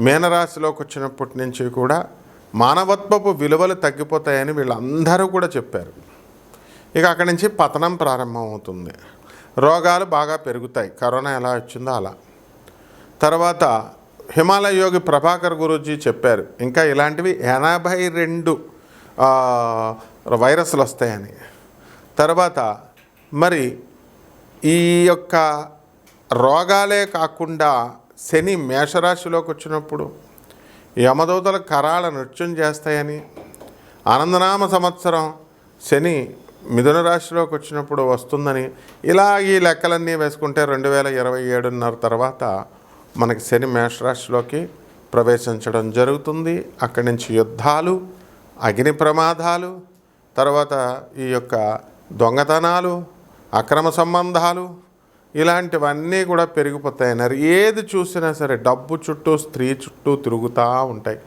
మీనరాశిలోకి వచ్చినప్పటి నుంచి కూడా మానవత్వపు విలువలు తగ్గిపోతాయని వీళ్ళందరూ కూడా చెప్పారు. ఇక అక్కడి నుంచి పతనం ప్రారంభమవుతుంది. రోగాలు బాగా పెరుగుతాయి. కరోనా ఎలా వచ్చిందో అలా. తర్వాత హిమాలయ యోగి ప్రభాకర్ గురూజీ చెప్పారు ఇంకా ఇలాంటివి ఎనభై రెండు వైరస్లు వస్తాయని. తర్వాత మరి ఈ యొక్క రోగాలే కాకుండా శని మేషరాశిలోకి వచ్చినప్పుడు యమదూతల కరాల నృత్యం చేస్తాయని ఆనందనామ సంవత్సరం శని మిథున రాశిలోకి వచ్చినప్పుడు వస్తుందని ఇలా ఈ లెక్కలన్నీ వేసుకుంటే రెండు వేల ఇరవై ఏడున్నర తర్వాత మనకి శని మేషరాశిలోకి ప్రవేశించడం జరుగుతుంది. అక్కడి నుంచి యుద్ధాలు అగ్ని ప్రమాదాలు తర్వాత ఈ యొక్క దొంగతనాలు అక్రమ సంబంధాలు ఇలాంటివన్నీ కూడా పెరిగిపోతాయన్నారు ఏది చూసినా సరే డబ్బు చుట్టూ స్త్రీ చుట్టూ తిరుగుతూ ఉంటాయి.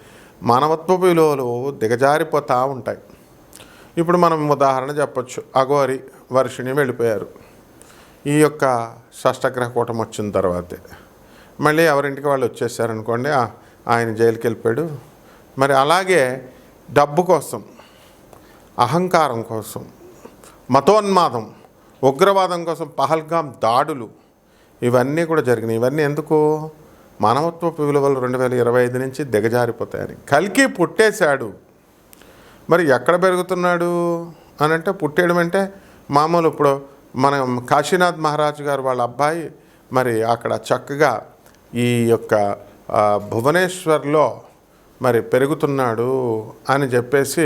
మానవత్వ విలువలు దిగజారిపోతూ ఉంటాయి. ఇప్పుడు మనం ఉదాహరణ చెప్పచ్చు. అఘోరి వర్షిణి వెళ్ళిపోయారు. ఈ యొక్క షష్టగ్రహ కూటం వచ్చిన తర్వాతే. మళ్ళీ ఎవరింటికి వాళ్ళు వచ్చేసారనుకోండి ఆయన జైలుకి వెళ్ళిపోయాడు మరి అలాగే డబ్బు కోసం అహంకారం కోసం మతోన్మాదం ఉగ్రవాదం కోసం పహల్గాం దాడులు ఇవన్నీ కూడా జరిగినాయి. ఇవన్నీ ఎందుకు? మానవత్వపు విలువలు రెండు వేల ఇరవై ఐదు నుంచి దిగజారిపోతాయని. కలికి పుట్టేశాడు. మరి ఎక్కడ పెరుగుతున్నాడు అని అంటే పుట్టేయడం అంటే మామూలు ఇప్పుడు మనం కాశీనాథ్ మహారాజు గారు వాళ్ళ అబ్బాయి మరి అక్కడ చక్కగా ఈ యొక్క భువనేశ్వర్లో మరి పెరుగుతున్నాడు అని చెప్పేసి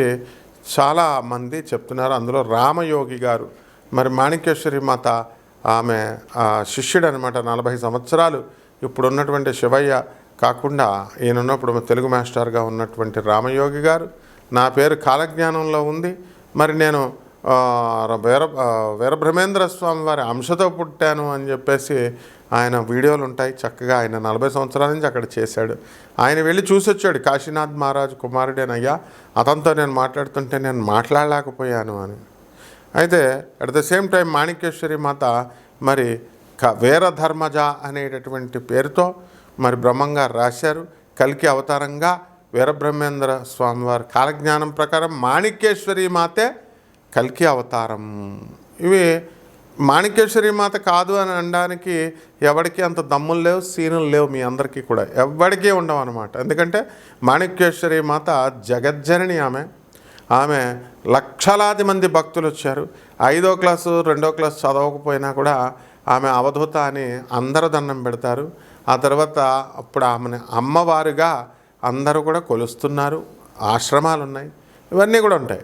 చాలా మంది చెప్తున్నారు. అందులో రామయోగి గారు మరి మాణిక్యేశ్వరి మాత ఆమె శిష్యుడు అనమాట నలభై సంవత్సరాలు ఇప్పుడు ఉన్నటువంటి శివయ్య కాకుండా ఈయన ఉన్నప్పుడు తెలుగు మాస్టర్గా ఉన్నటువంటి రామయోగి గారు. నా పేరు కాలజ్ఞానంలో ఉంది. మరి నేను వీర వీరబ్రహ్మేంద్ర స్వామి వారి అంశతో పుట్టాను అని చెప్పేసి ఆయన వీడియోలు ఉంటాయి. చక్కగా ఆయన నలభై సంవత్సరాల నుంచి అక్కడ చేశాడు. ఆయన వెళ్ళి చూసి వచ్చాడు కాశీనాథ్ మహారాజు కుమారుడేనయ్యా. అతనితో నేను మాట్లాడుతుంటే నేను మాట్లాడలేకపోయాను అని. అయితే at the same time Manikyeshwari Mata మరి క వీరధర్మజ అనేటటువంటి పేరుతో మరి బ్రహ్మంగారు రాశారు. కల్కి అవతారంగా వీరబ్రహ్మేంద్ర స్వామివారి కాలజ్ఞానం ప్రకారం మాణిక్యేశ్వరి మాతే కల్కి అవతారం. ఇవి మాణిక్యేశ్వరి మాత కాదు అని అనడానికి ఎవరికి అంత దమ్ములు లేవు సీనులు లేవు మీ అందరికీ కూడా. ఎవరికీ ఉండవు అనమాట ఎందుకంటే మాణిక్యేశ్వరి మాత జగజ్జనని ఆమె. ఆమె లక్షలాది మంది భక్తులు వచ్చారు. ఐదో క్లాసు రెండో క్లాసు చదవకపోయినా కూడా ఆమె అవధూత అని అందరు దండం పెడతారు. ఆ తర్వాత అప్పుడు ఆమెను అమ్మవారుగా అందరూ కూడా కొలుస్తున్నారు. ఆశ్రమాలు ఉన్నాయి ఇవన్నీ కూడా ఉంటాయి.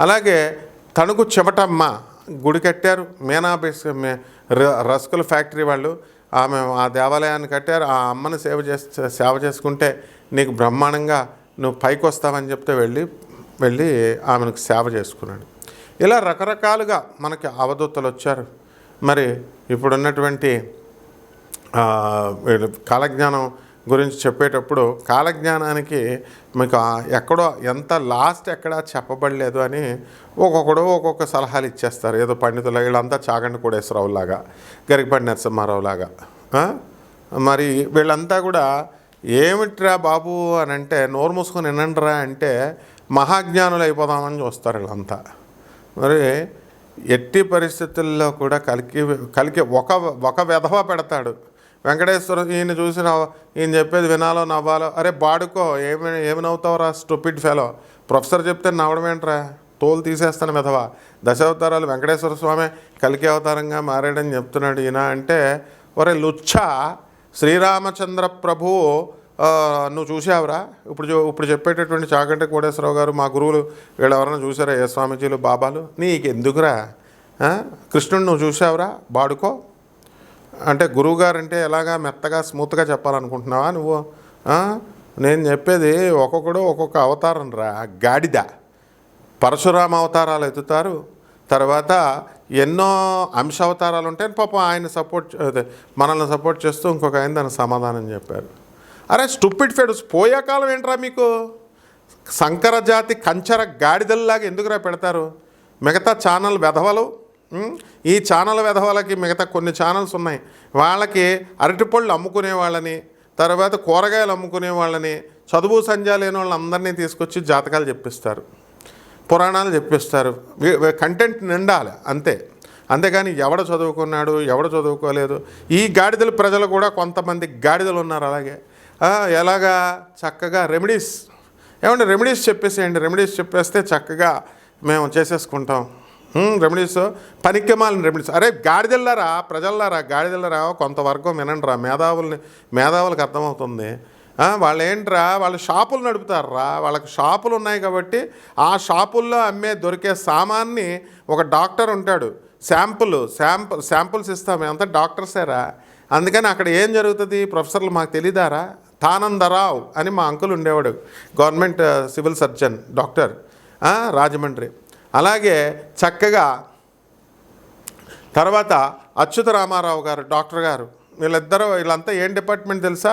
అలాగే తణుకు చెమటమ్మ గుడి కట్టారు. మీనా ర- రస్కుల ఫ్యాక్టరీ వాళ్ళు ఆమె ఆ దేవాలయాన్ని కట్టారు. ఆ అమ్మను సేవ చేస్తే సేవ చేసుకుంటే నీకు బ్రహ్మాండంగా నువ్వు పైకి వస్తావని చెప్తే వెళ్ళి వెళ్ళి ఆమెకు సేవ చేసుకున్నాడు. ఇలా రకరకాలుగా మనకి అవధూతలు వచ్చారు. మరి ఇప్పుడున్నటువంటి కాలజ్ఞానం గురించి చెప్పేటప్పుడు కాలజ్ఞానానికి మీకు ఎక్కడో ఎంత లాస్ట్ ఎక్కడా చెప్పబడలేదు అని ఒక్కొక్కడు ఒక్కొక్క సలహాలు ఇచ్చేస్తారు. ఏదో పండితులు వీళ్ళంతా చాగండి కోడేశ్వరరావులాగా గరికపడి నరసింహారావులాగా మరి వీళ్ళంతా కూడా ఏమిట్రా బాబు అని అంటే నోరు మూసుకొని వినండిరా అంటే మహాజ్ఞానులు అయిపోదామని చూస్తారు వీళ్ళంతా. మరి ఎట్టి పరిస్థితుల్లో కూడా కలికి కలికి ఒక ఒక వెధవ పెడతాడు. వెంకటేశ్వర ఈయన చూసి నవ్వ ఈయన చెప్పేది వినాలో నవ్వాలో అరే బాడుకో ఏమి ఏమి నవ్వుతావురా స్టూపిడ్ ఫెలో ప్రొఫెసర్ చెప్తే నవ్వడం ఏంట్రా? తోలు తీసేస్తాను విధవ. దశావతారాలు వెంకటేశ్వర స్వామి కలికి అవతారంగా మారాడని చెప్తున్నాడు ఈయన అంటే ఒరే లుచ్చ శ్రీరామచంద్ర ప్రభువు నువ్వు చూసావురా ఇప్పుడు ఇప్పుడు చెప్పేటటువంటి చాగంట కోటేశ్వరరావు గారు మా గురువులు వీళ్ళు ఎవరైనా చూసారా ఏ స్వామీజీలు బాబాలు? నీకు ఎందుకురా కృష్ణుడు నువ్వు చూసావురా బాడుకో. అంటే గురువుగారు అంటే ఎలాగా మెత్తగా స్మూత్గా చెప్పాలనుకుంటున్నావా నువ్వు? నేను చెప్పేది ఒక్కొక్కడు ఒక్కొక్క అవతారం రా. గాడిద. పరశురామ అవతారాలు ఎత్తుతారు. తర్వాత ఎన్నో అంశ అవతారాలు ఉంటాయి పాపం ఆయన సపోర్ట్ మనల్ని సపోర్ట్ చేస్తూ ఇంకొక ఆయన దానికి సమాధానం చెప్పారు. అరే స్టూపిడ్ ఫెడ్స్ పోయే కాలం ఏంట్రా మీకు? సంకరజాతి కంచర గాడిదల్లాగా ఎందుకురా పెడతారు? మిగతా ఛానల్ వెధవలు ఈ ఛానల్ వెధవలకి మిగతా కొన్ని ఛానల్స్ ఉన్నాయి. వాళ్ళకి అరటిపళ్ళు అమ్ముకునే వాళ్ళని తర్వాత కూరగాయలు అమ్ముకునే వాళ్ళని చదువు సంధ్య లేని వాళ్ళందరినీ తీసుకొచ్చి జాతకాలు చెప్పిస్తారు. పురాణాలు చెప్పిస్తారు. కంటెంట్ నిండాలి అంతే. అంతేగాని ఎవడ చదువుకున్నాడు ఎవడ చదువుకోలేదు? ఈ గాడిదల ప్రజలు కూడా కొంతమంది గాడిదలు ఉన్నారు అలాగే. ఎలాగా? చక్కగా రెమెడీస్. ఏమంటే రెమెడీస్ చెప్పేసేయండి. రెమెడీస్ చెప్పేస్తే చక్కగా మేము చేసేసుకుంటాం. రెమెడీస్. పనికిమాలిన రెమెడీస్. అరే గాడిదెళ్ళారా ప్రజల్లారా గాడిదెళ్ళారా కొంతవరకు వినండిరా మేధావుల్ని మేధావులకు అర్థమవుతుంది. వాళ్ళు ఏంట్రా వాళ్ళు షాపులు నడుపుతారా? వాళ్ళకి షాపులు ఉన్నాయి కాబట్టి ఆ షాపుల్లో అమ్మే దొరికే సామాన్ని ఒక డాక్టర్ ఉంటాడు. శాంపుల్ శాంపుల్ శాంపుల్స్ ఇస్తాం. మేమంతా డాక్టర్సేరా? అందుకని అక్కడ ఏం జరుగుతుంది? ప్రొఫెసర్లు మాకు తెలియదారా తానందరావు అని మా అంకుల్ ఉండేవాడు government civil surgeon doctor Rajahmundry. అలాగే చక్కగా తర్వాత అచ్యుత రామారావు గారు డాక్టర్ గారు వీళ్ళిద్దరూ వీళ్ళంతా ఏం డిపార్ట్మెంట్ తెలుసా?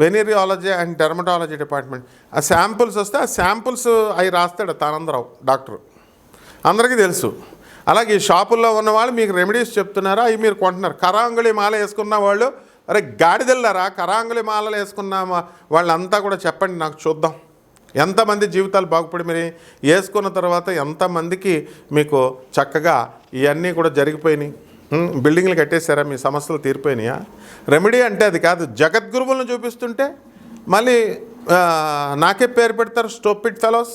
Venereology and dermatology department. ఆ శాంపుల్స్ వస్తే ఆ శాంపుల్స్ అవి రాస్తాడు తానందరావు డాక్టర్. అందరికీ తెలుసు. అలాగే ఈ షాపుల్లో ఉన్న వాళ్ళు మీకు రెమెడీస్ చెప్తున్నారా? అవి మీరు కొంటున్నారు. కరాంగుళి మాల వేసుకున్న వాళ్ళు అరే గాడిదెళ్ళారా కరాంగులి మాలలు వేసుకున్నామా? వాళ్ళంతా కూడా చెప్పండి నాకు చూద్దాం. ఎంతమంది జీవితాలు బాగుపడి మీరు? వేసుకున్న తర్వాత ఎంతమందికి మీకు చక్కగా ఇవన్నీ కూడా జరిగిపోయినాయి? బిల్డింగ్లు కట్టేశారా? మీ సమస్యలు తీరిపోయినాయా? రెమెడీ అంటే అది కాదు. జగద్గురువులను చూపిస్తుంటే మళ్ళీ నాకే పేరు పెడతారు స్టోపిడ్ ఫెలోస్.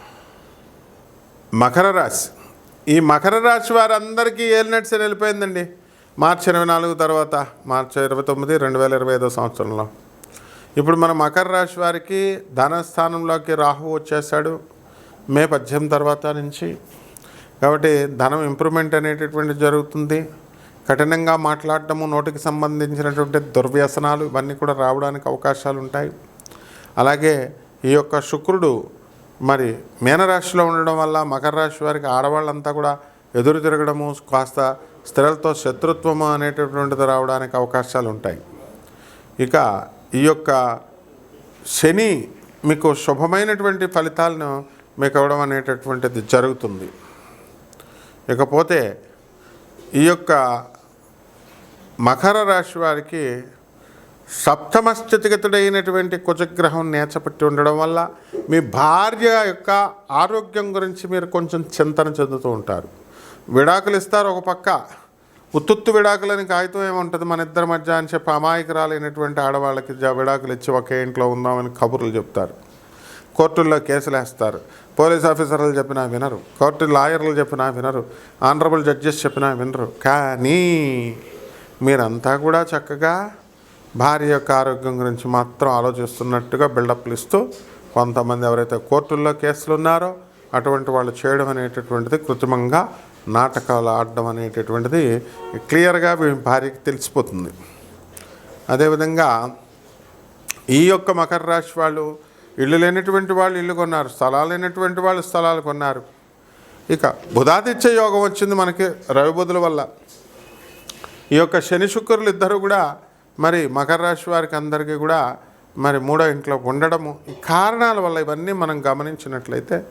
మకర రాశి. ఈ మకర రాశి వారందరికీ ఏలినట్స్ వెళ్ళిపోయిందండి? మార్చి ఇరవై నాలుగు తర్వాత మార్చి ఇరవై తొమ్మిది రెండు వేల ఇరవై ఐదో సంవత్సరంలో. ఇప్పుడు మన మకర రాశి వారికి ధనస్థానంలోకి రాహు వచ్చేసాడు మే పద్దెనిమిది తర్వాత నుంచి. కాబట్టి ధనం ఇంప్రూవ్మెంట్ అనేటటువంటి జరుగుతుంది. కఠినంగా మాట్లాడటము నోటికి సంబంధించినటువంటి దుర్వ్యసనాలు ఇవన్నీ కూడా రావడానికి అవకాశాలు ఉంటాయి అలాగే ఈ యొక్క శుక్రుడు మరి మీనరాశిలో ఉండడం వల్ల మకర రాశి వారికి ఆడవాళ్ళంతా కూడా ఎదురు తిరగడము కాస్త స్త్రీలతో శత్రుత్వము అనేటటువంటిది రావడానికి అవకాశాలు ఉంటాయి. ఇక ఈ యొక్క శని మీకు శుభమైనటువంటి ఫలితాలను మీకు ఇవ్వడం అనేటటువంటిది జరుగుతుంది. ఇకపోతే ఈ యొక్క మకర రాశి వారికి సప్తమ స్థితిగతుడైనటువంటి కుజగ్రహం నేచపట్టి ఉండడం వల్ల మీ భార్య యొక్క ఆరోగ్యం గురించి మీరు కొంచెం చింతన చెందుతూ ఉంటారు. విడాకులు ఇస్తారు ఒక పక్క. ఉత్తుత్తు విడాకులని కాగితం ఏముంటుంది మన ఇద్దరి మధ్య అని చెప్పి అమాయకురాలైనటువంటి ఆడవాళ్ళకి విడాకులు ఇచ్చి ఒకే ఇంట్లో ఉందామని కబుర్లు చెప్తారు. కోర్టుల్లో కేసులు వేస్తారు. పోలీస్ ఆఫీసర్లు చెప్పినా వినరు. కోర్టు లాయర్లు చెప్పినా వినరు. ఆనరబుల్ జడ్జెస్ చెప్పినా వినరు. కానీ మీరంతా కూడా చక్కగా భార్య యొక్క ఆరోగ్యం గురించి మాత్రం ఆలోచిస్తున్నట్టుగా బిల్డప్లు ఇస్తూ కొంతమంది ఎవరైతే కోర్టుల్లో కేసులు ఉన్నారో అటువంటి వాళ్ళు చేయడం అనేటటువంటిది కృత్రిమంగా నాటకాలు ఆడడం అనేటటువంటిది క్లియర్గా భార్యకి తెలిసిపోతుంది. అదేవిధంగా ఈ యొక్క మకర రాశి వాళ్ళు ఇల్లు లేనటువంటి వాళ్ళు ఇల్లు కొన్నారు స్థలాలు లేనటువంటి వాళ్ళు స్థలాలు కొన్నారు. ఇక బుధాదిత్య యోగం వచ్చింది మనకి రవి బుధుల వల్ల. ఈ యొక్క శని శుక్రులు ఇద్దరు కూడా మరి మకర రాశి వారికి అందరికీ కూడా మరి మూడో ఇంట్లో ఉండడము ఈ కారణాల వల్ల ఇవన్నీ మనం గమనించినట్లయితే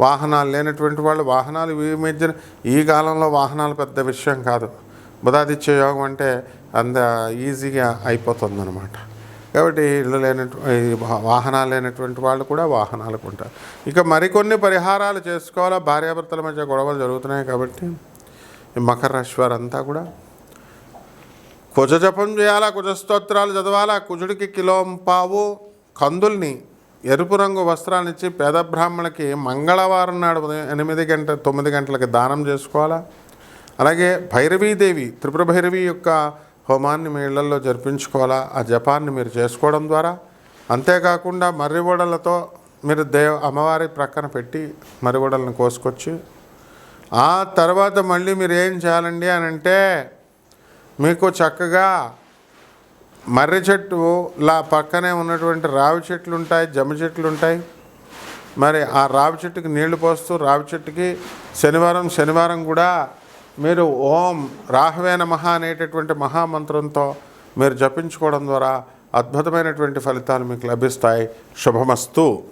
వాహనాలు లేనటువంటి వాళ్ళు వాహనాలు ఈ మధ్య ఈ కాలంలో వాహనాలు పెద్ద విషయం కాదు. బుధాదిత్య యోగం అంటే అంత ఈజీగా అయిపోతుంది కాబట్టి ఇల్లు లేనటువంటి వాహనాలు లేనటువంటి వాళ్ళు కూడా వాహనాలు ఉంటారు. ఇక మరికొన్ని పరిహారాలు చేసుకోవాలా? భార్యాభర్తల మధ్య గొడవలు జరుగుతున్నాయి కాబట్టి మకర రాశి వారంతా కూడా కుజ జపం చేయాలా కుజ స్తోత్రాలు చదవాలా? కుజుడికి కిలో పావు కందుల్ని ఎరుపు రంగు వస్త్రాలు ఇచ్చి పేద బ్రాహ్మణులకి మంగళవారం నాడు ఉదయం ఎనిమిది గంట తొమ్మిది గంటలకి దానం చేసుకోవాలా? అలాగే భైరవీదేవి త్రిపుర భైరవి యొక్క హోమాన్ని మీ ఇళ్ళలో జరిపించుకోవాలా? ఆ జపాన్ని మీరు చేసుకోవడం ద్వారా. అంతేకాకుండా మర్రిగోడలతో మీరు దేవ అమ్మవారి ప్రక్కన పెట్టి మర్రిగోడలను కోసుకొచ్చి ఆ తర్వాత మళ్ళీ మీరు ఏం చేయాలండి అని అంటే మీకు చక్కగా మర్రి చెట్టు లా పక్కనే ఉన్నటువంటి రావి చెట్లు ఉంటాయి జమ్మి చెట్లు ఉంటాయి మరి ఆ రావి చెట్టుకి నీళ్ళు పోస్తూ రావి చెట్టుకి శనివారం శనివారం కూడా మీరు ఓం రాహవే నమః అనేటటువంటి మహామంత్రంతో మీరు జపించుకోవడం ద్వారా అద్భుతమైనటువంటి ఫలితాలు మీకు లభిస్తాయి. శుభమస్తు.